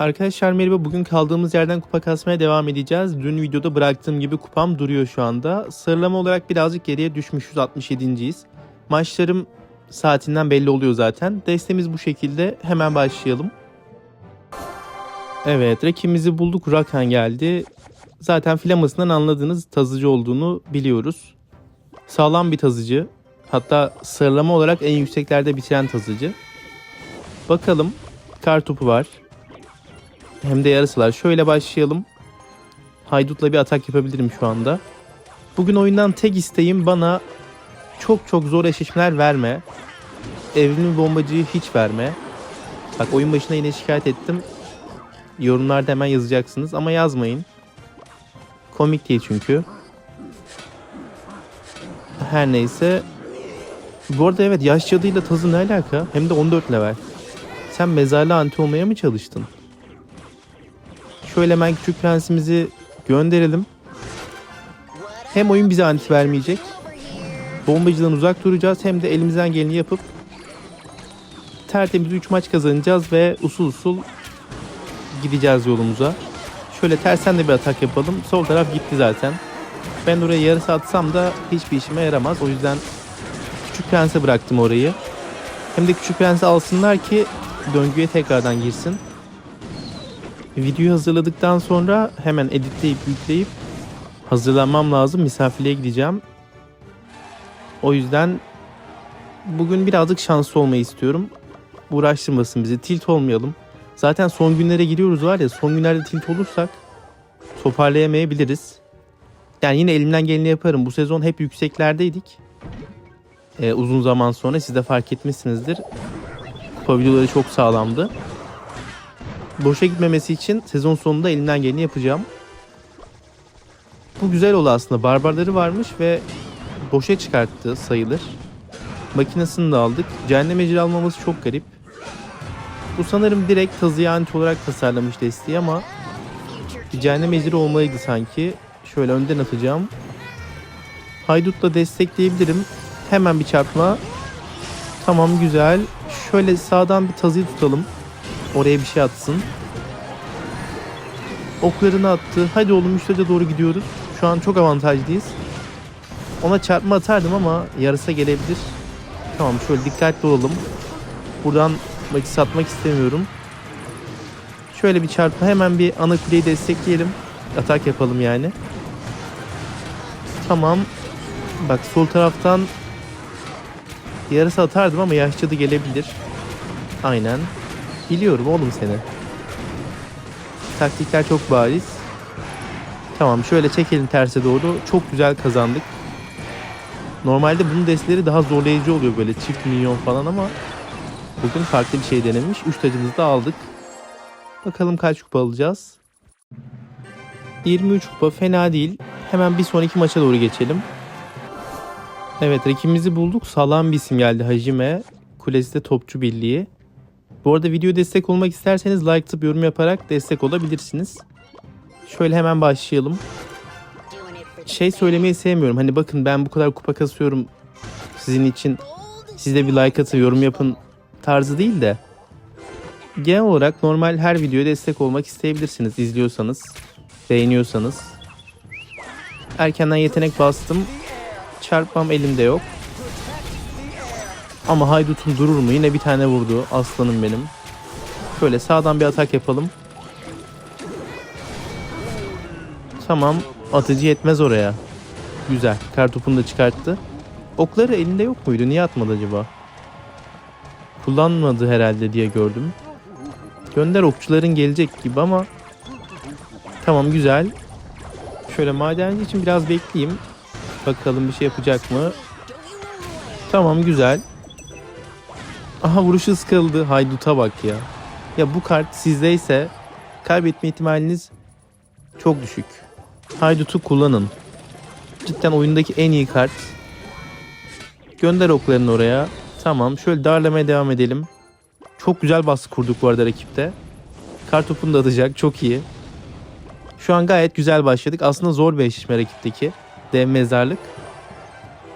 Arkadaşlar merhaba bugün kaldığımız yerden kupa kasmaya devam edeceğiz. Dün videoda bıraktığım gibi kupam duruyor şu anda. Sıralama olarak birazcık geriye düşmüşüz 67.yiz. Maçlarım saatinden belli oluyor zaten. Destemiz bu şekilde hemen başlayalım. Evet rakibimizi bulduk Rakan geldi. Zaten flamasından anladığınız tazıcı olduğunu biliyoruz. Sağlam bir tazıcı. Hatta sıralama olarak en yükseklerde bitiren tazıcı. Bakalım kar topu var. Hem de yarısılar. Şöyle başlayalım. Haydut'la bir atak yapabilirim şu anda. Bugün oyundan tek isteğim bana çok çok zor eşleşmeler verme. Evrimli bombacıyı hiç verme. Bak oyun başına yine şikayet ettim. Yorumlarda hemen yazacaksınız ama yazmayın. Komik değil çünkü. Her neyse. Bu arada evet yaş cadıyla tazı ne alaka? Hem de 14 level. Sen mezarlı anti olmaya mı çalıştın? Şöyle hemen küçük prensimizi gönderelim. Hem oyun bize anti vermeyecek. Bombacıdan uzak duracağız hem de elimizden geleni yapıp tertemiz 3 maç kazanacağız ve usul usul gideceğiz yolumuza. Şöyle tersen de bir atak yapalım. Sol taraf gitti zaten. Ben oraya yarısı atsam da hiçbir işime yaramaz. O yüzden Küçük Prens'e bıraktım orayı. Hem de Küçük Prens'i alsınlar ki döngüye tekrardan girsin. Videoyu hazırladıktan sonra hemen editleyip yükleyip hazırlanmam lazım. Misafirliğe gideceğim. O yüzden bugün birazcık şanslı olmayı istiyorum. Uğraştırmasın bizi. Tilt olmayalım. Zaten son günlere giriyoruz var ya son günlerde tilt olursak toparlayamayabiliriz. Yani yine elimden geleni yaparım. Bu sezon hep yükseklerdeydik. Ee, uzun zaman sonra siz de fark etmişsinizdir. Kupa videoları çok sağlamdı. Boşa gitmemesi için sezon sonunda elimden geleni yapacağım. Bu güzel oldu aslında. Barbarları varmış ve boşa çıkarttı sayılır. Makinesini de aldık. Cehennem ecri almaması çok garip. Bu sanırım direkt tazıya anti olarak tasarlamış desteği ama bir cehennem ecri olmalıydı sanki. Şöyle önden atacağım. Haydut'la destekleyebilirim. Hemen bir çarpma. Tamam güzel. Şöyle sağdan bir tazıyı tutalım. Oraya bir şey atsın. Oklarını attı. Hadi oğlum üstte doğru gidiyoruz. Şu an çok avantajlıyız. Ona çarpma atardım ama yarısa gelebilir. Tamam şöyle dikkatli olalım. Buradan maçı satmak istemiyorum. Şöyle bir çarpma hemen bir ana kuleyi destekleyelim. Atak yapalım yani. Tamam. Bak sol taraftan yarısı atardım ama yaşça da gelebilir. Aynen. Biliyorum oğlum seni. Taktikler çok bariz. Tamam şöyle çekelim terse doğru. Çok güzel kazandık. Normalde bunun destleri daha zorlayıcı oluyor böyle çift milyon falan ama bugün farklı bir şey denemiş. 3 tacımızı da aldık. Bakalım kaç kupa alacağız. 23 kupa fena değil. Hemen bir sonraki maça doğru geçelim. Evet rakibimizi bulduk. Sağlam bir isim geldi Hajime. Kulesi de Topçu Birliği. Bu arada video destek olmak isterseniz like atıp yorum yaparak destek olabilirsiniz. Şöyle hemen başlayalım. Şey söylemeyi sevmiyorum. Hani bakın ben bu kadar kupa kasıyorum sizin için. Siz de bir like atın, yorum yapın tarzı değil de. Genel olarak normal her videoya destek olmak isteyebilirsiniz izliyorsanız, beğeniyorsanız. Erkenden yetenek bastım. Çarpmam elimde yok. Ama haydutum durur mu? Yine bir tane vurdu. Aslanım benim. Şöyle sağdan bir atak yapalım. Tamam. Atıcı yetmez oraya. Güzel. Kartopunu da çıkarttı. Okları elinde yok muydu? Niye atmadı acaba? Kullanmadı herhalde diye gördüm. Gönder okçuların gelecek gibi ama Tamam güzel. Şöyle madenci için biraz bekleyeyim. Bakalım bir şey yapacak mı? Tamam güzel. Aha vuruşu sıkıldı. Haydut'a bak ya. Ya bu kart sizdeyse kaybetme ihtimaliniz çok düşük. Haydut'u kullanın. Cidden oyundaki en iyi kart. Gönder oklarını oraya. Tamam şöyle darlamaya devam edelim. Çok güzel baskı kurduk bu arada rakipte. Kartopunu da atacak çok iyi. Şu an gayet güzel başladık. Aslında zor bir eşleşme rakipteki. Dev mezarlık.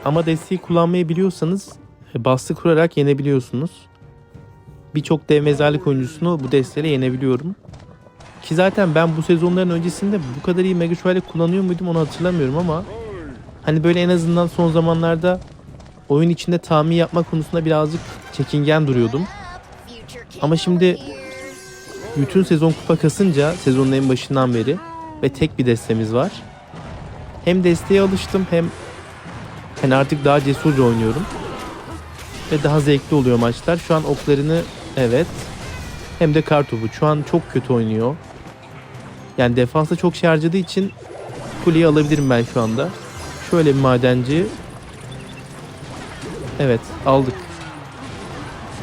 Ama desteği kullanmayı biliyorsanız baskı kurarak yenebiliyorsunuz. Birçok dev mezarlık oyuncusunu bu desteğiyle yenebiliyorum. Ki zaten ben bu sezonların öncesinde bu kadar iyi Mega Şövalye kullanıyor muydum onu hatırlamıyorum ama hani böyle en azından son zamanlarda oyun içinde tahmin yapma konusunda birazcık çekingen duruyordum. Ama şimdi bütün sezon kupa kasınca sezonun en başından beri ve tek bir destemiz var. Hem desteğe alıştım hem hani artık daha cesurca oynuyorum. Ve daha zevkli oluyor maçlar. Şu an oklarını evet hem de kartopu. Şu an çok kötü oynuyor. Yani defansta çok şey harcadığı için kuleyi alabilirim ben şu anda. Şöyle bir madenci. Evet aldık.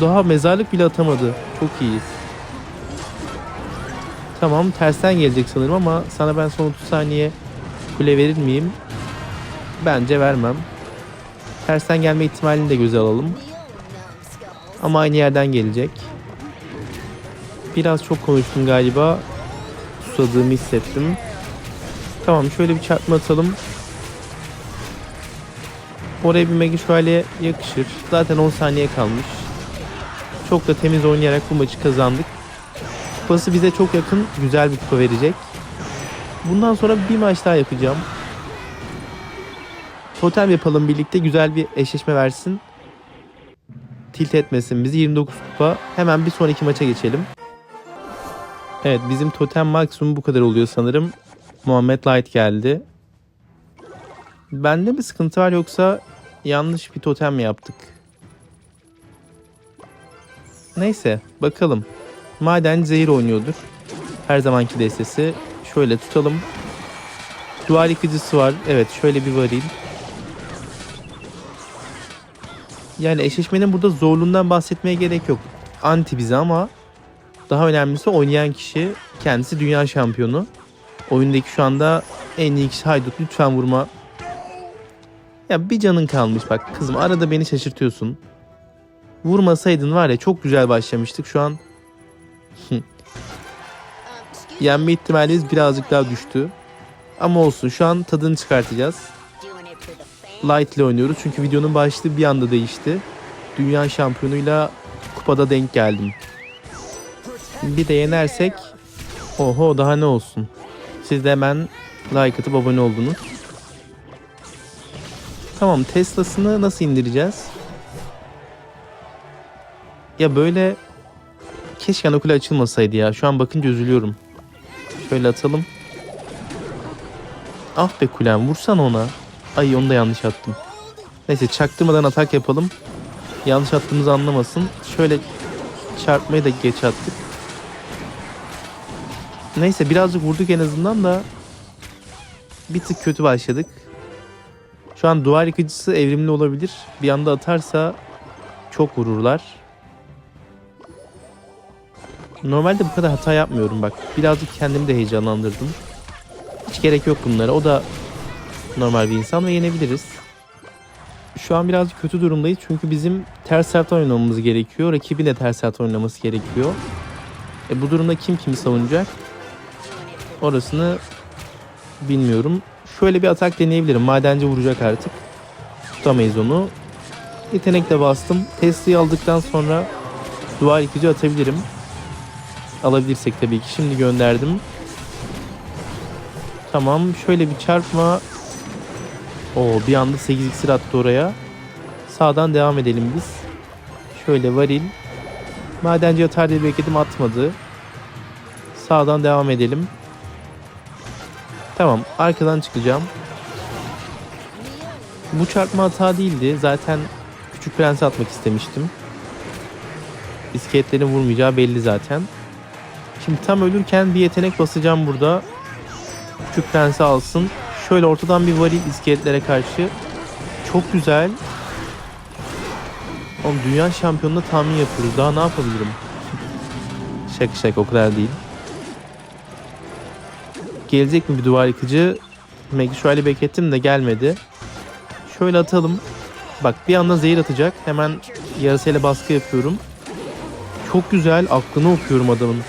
Daha mezarlık bile atamadı. Çok iyiyiz. Tamam tersten gelecek sanırım ama sana ben son 30 saniye kule verir miyim? Bence vermem. Tersten gelme ihtimalini de göze alalım. Ama aynı yerden gelecek. Biraz çok konuştum galiba. Susadığımı hissettim. Tamam şöyle bir çarpma atalım. Oraya bir Mega Şövalye yakışır. Zaten 10 saniye kalmış. Çok da temiz oynayarak bu maçı kazandık. Kupası bize çok yakın. Güzel bir kupa verecek. Bundan sonra bir maç daha yapacağım. Totem yapalım birlikte. Güzel bir eşleşme versin. Tilt etmesin bizi. 29 kupa. Hemen bir sonraki maça geçelim. Evet bizim totem maksimum bu kadar oluyor sanırım. Muhammed Light geldi. Bende mi sıkıntı var yoksa yanlış bir totem mi yaptık? Neyse bakalım. Maden zehir oynuyordur. Her zamanki destesi. Şöyle tutalım. Duvar yıkıcısı var. Evet şöyle bir varil. Yani eşleşmenin burada zorluğundan bahsetmeye gerek yok. Anti bize ama daha önemlisi oynayan kişi kendisi dünya şampiyonu. Oyundaki şu anda en iyi kişi Haydut lütfen vurma. Ya bir canın kalmış bak kızım arada beni şaşırtıyorsun. Vurmasaydın var ya çok güzel başlamıştık şu an. Yenme ihtimalimiz birazcık daha düştü. Ama olsun şu an tadını çıkartacağız. Light ile oynuyoruz çünkü videonun başlığı bir anda değişti. Dünya şampiyonuyla kupada denk geldim. Bir de yenersek oho daha ne olsun. Siz de hemen like atıp abone oldunuz. Tamam Tesla'sını nasıl indireceğiz? Ya böyle keşke ana kule açılmasaydı ya. Şu an bakınca üzülüyorum. Şöyle atalım. Ah be kulem vursan ona. Ay onu da yanlış attım. Neyse çaktırmadan atak yapalım. Yanlış attığımızı anlamasın. Şöyle çarpmayı da geç attık. Neyse birazcık vurduk en azından da bir tık kötü başladık. Şu an duvar yıkıcısı evrimli olabilir. Bir anda atarsa çok vururlar. Normalde bu kadar hata yapmıyorum bak. Birazcık kendimi de heyecanlandırdım. Hiç gerek yok bunlara. O da normal bir insan ve yenebiliriz. Şu an birazcık kötü durumdayız çünkü bizim ters taraftan oynamamız gerekiyor. Rakibin de ters taraftan oynaması gerekiyor. E bu durumda kim kimi savunacak? Orasını bilmiyorum. Şöyle bir atak deneyebilirim. Madenci vuracak artık. Tutamayız onu. Yetenekle bastım. Tesla'yı aldıktan sonra duvar yıkıcı atabilirim. Alabilirsek tabii ki. Şimdi gönderdim. Tamam. Şöyle bir çarpma. O bir anda 8 iksir attı oraya. Sağdan devam edelim biz. Şöyle varil. Madenci atar diye bekledim atmadı. Sağdan devam edelim. Tamam arkadan çıkacağım. Bu çarpma hata değildi. Zaten küçük prensi atmak istemiştim. İskeletlerin vurmayacağı belli zaten. Şimdi tam ölürken bir yetenek basacağım burada. Küçük prensi alsın. Şöyle ortadan bir varil iskeletlere karşı. Çok güzel. Oğlum dünya şampiyonuna tahmin yapıyoruz. Daha ne yapabilirim? şaka şaka o kadar değil. Gelecek mi bir duvar yıkıcı? Megi şöyle beklettim de gelmedi. Şöyle atalım. Bak bir anda zehir atacak. Hemen yarısıyla baskı yapıyorum. Çok güzel. Aklını okuyorum adamın.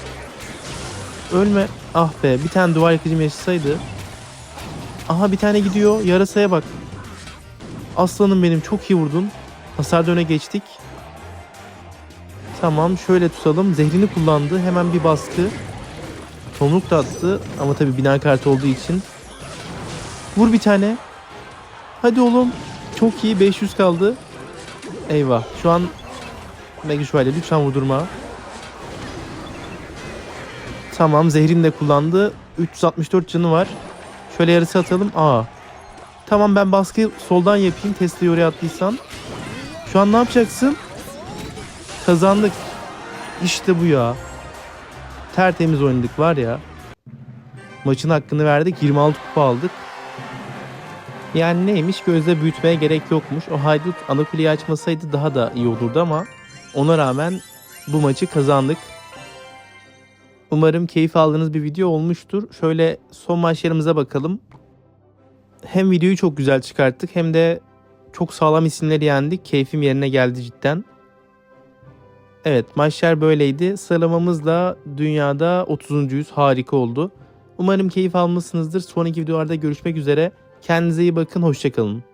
Ölme. Ah be. Bir tane duvar yıkıcım yaşasaydı. Aha bir tane gidiyor. Yarasaya bak. Aslanım benim. Çok iyi vurdun. Hasarda öne geçtik. Tamam şöyle tutalım. Zehrini kullandı. Hemen bir baskı. Tomruk da attı ama tabii bina kartı olduğu için. Vur bir tane. Hadi oğlum. Çok iyi 500 kaldı. Eyvah. Şu an Mega Şövalye lütfen vurdurma. Tamam zehrini de kullandı. 364 canı var. Şöyle yarısı atalım. Aa. Tamam ben baskı soldan yapayım. Tesla'yı oraya attıysan. Şu an ne yapacaksın? Kazandık. İşte bu ya. Tertemiz oynadık var ya. Maçın hakkını verdik. 26 kupa aldık. Yani neymiş gözle büyütmeye gerek yokmuş. O haydut ana kuleyi açmasaydı daha da iyi olurdu ama ona rağmen bu maçı kazandık. Umarım keyif aldığınız bir video olmuştur. Şöyle son maçlarımıza bakalım. Hem videoyu çok güzel çıkarttık hem de çok sağlam isimleri yendik. Keyfim yerine geldi cidden. Evet maçlar böyleydi. Sıralamamızla dünyada 30. yüz harika oldu. Umarım keyif almışsınızdır. Sonraki videolarda görüşmek üzere. Kendinize iyi bakın. Hoşçakalın.